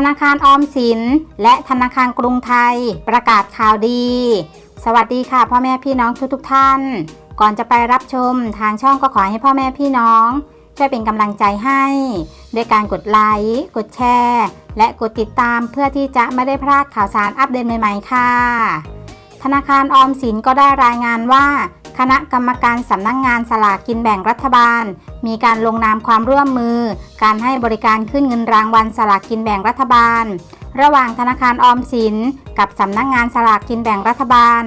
ธนาคารออมสิน และธนาคารกรุงไทย ประกาศข่าวดี สวัสดีค่ะ พ่อแม่พี่น้องทุกๆทท่าน ก่อนจะไปรับชมทางช่องก็ขอให้พ่อแม่พี่น้อง ช่วยเป็นกำลังใจให้ด้วยการกดไลค์กดแชร์ และกดติดตามเพื่อที่จะไม่ได้พลาดข่าวสารอัปเดตใหม่ๆค่ะ ธนาคารออมสินก็ได้รายงานว่า คณะกรรมการสำนักงงานสลากกินแบ่งรัฐบาล มีการลงนามความร่วมมือ การให้บริการขึ้นเงินรางวัลสลากกินแบ่งรัฐบาล ระหว่างธนาคารออมสิน กับสำนักงงานสลากกินแบ่งรัฐบาล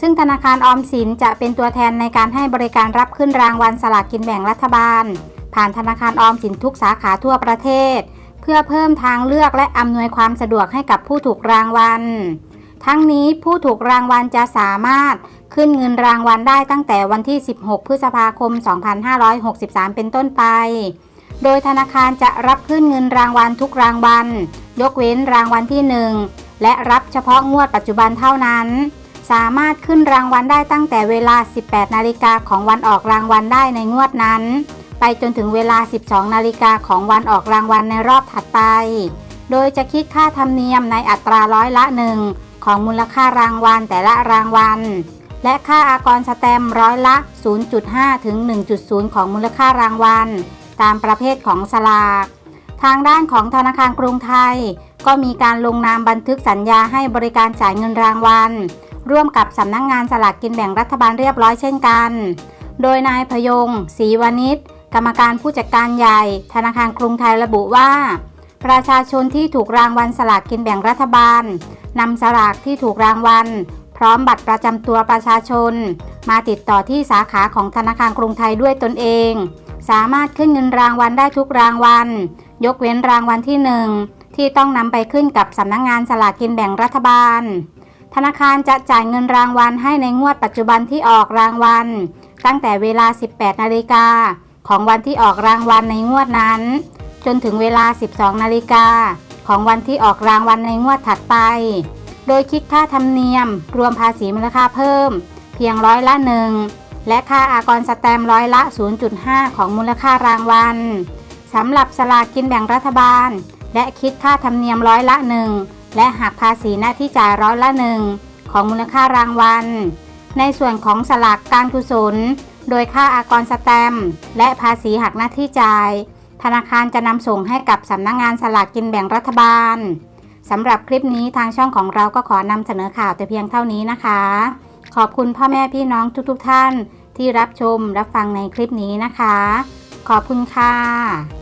ซึ่งธนาคารออมสินจะเป็นตัวแทนในการให้บริการรับขึ้นรางวัลสลากกินแบ่งรัฐบาล ผ่านธนาคารออมสินทุกสาขาทั่วประเทศ เพื่อเพิ่มทางเลือกและอำนวยความสะดวกให้กับผู้ถูกรางวัล ทั้งนี้ผู้ถูกรางวัลจะสามารถขึ้นเงินรางวัลได้ตั้งแต่วันที่ 16 พฤษภาคม 2563 เป็นต้นไป โดยธนาคารจะรับขึ้นเงินรางวัลทุกรางวัล ยกเว้นรางวัลที่ 1 และรับเฉพาะงวดปัจจุบันเท่านั้น สามารถขึ้นรางวัลได้ตั้งแต่เวลา 18 นาฬิกาของวันออกรางวัลได้ในงวดนั้น ไปจนถึงเวลา 12 นาฬิกาของวันออกรางวัลในรอบถัดไป โดยจะคิดค่าธรรมเนียมในอัตราร้อยละหนึ่ง ของมูลค่ารางวัลแต่ละรางวัล และค่าอากรสแตมร้อยละ 0.5 ถึง 1.0 ของมูลค่ารางวัล ตามประเภทของสลาก ทางด้านของธนาคารกรุงไทย ก็มีการลงนามบันทึกสัญญาให้บริการจ่ายเงินรางวัล ร่วมกับสำนักงงานสลากกินแบ่งรัฐบาลเรียบร้อยเช่นกัน โดยนายพยงศรีวณิชกรรมการผู้จัดการใหญ่ ธนาคารกรุงไทยระบุว่า ประชาชนที่ถูกรางวัลสลากกินแบ่งรัฐบาลนำสลากที่ถูกรางวัล พร้อมบัตรประจำตัวประชาชน มาติดต่อที่สาขาของธนาคารกรุงไทยด้วยตนเอง สามารถขึ้นเงินรางวัลได้ทุกรางวัล ยกเว้นรางวัลที่ 1 ที่ต้องนำไปขึ้นกับสำนักงงานสลากกินแบ่งรัฐบาล ธนาคารจะจ่ายเงินรางวัลให้ในงวดปัจจุบันที่ออกรางวัล ตั้งแต่เวลา 18 นาฬิกาของวันที่ออกรางวัลในงวดนั้น จนถึงเวลา 12 นาฬิกาของวันที่ออกรางวัลในงวดถัดไป โดยคิดค่าธรรมเนียม รวมภาษีมูลค่าเพิ่ม เพียงร้อยละหนึ่งและค่าอากรสแตมร้อยละ 0.5 ของมูลค่ารางวัลสำหรับสลากกินแบ่งรัฐบาล และคิดค่าธรรมเนียมร้อยละหนึ่งและหักภาษีหน้าที่จ่ายร้อยละหนึ่งของมูลค่ารางวัล ในส่วนของสลากการกุศล โดยค่าอากรสแตม และภาษีหักหน้าที่จ่าย ธนาคารจะนำส่งให้กับสำนักงงานสลากกินแบ่งรัฐบาลสำหรับคลิปนี้ทางช่องของเราก็ขอนำเสนอข่าวแต่เพียงเท่านี้นะคะ ขอบคุณพ่อแม่พี่น้องทุกๆทท่านที่รับชมรับฟังในคลิปนี้นะคะ ขอบคุณค่ะ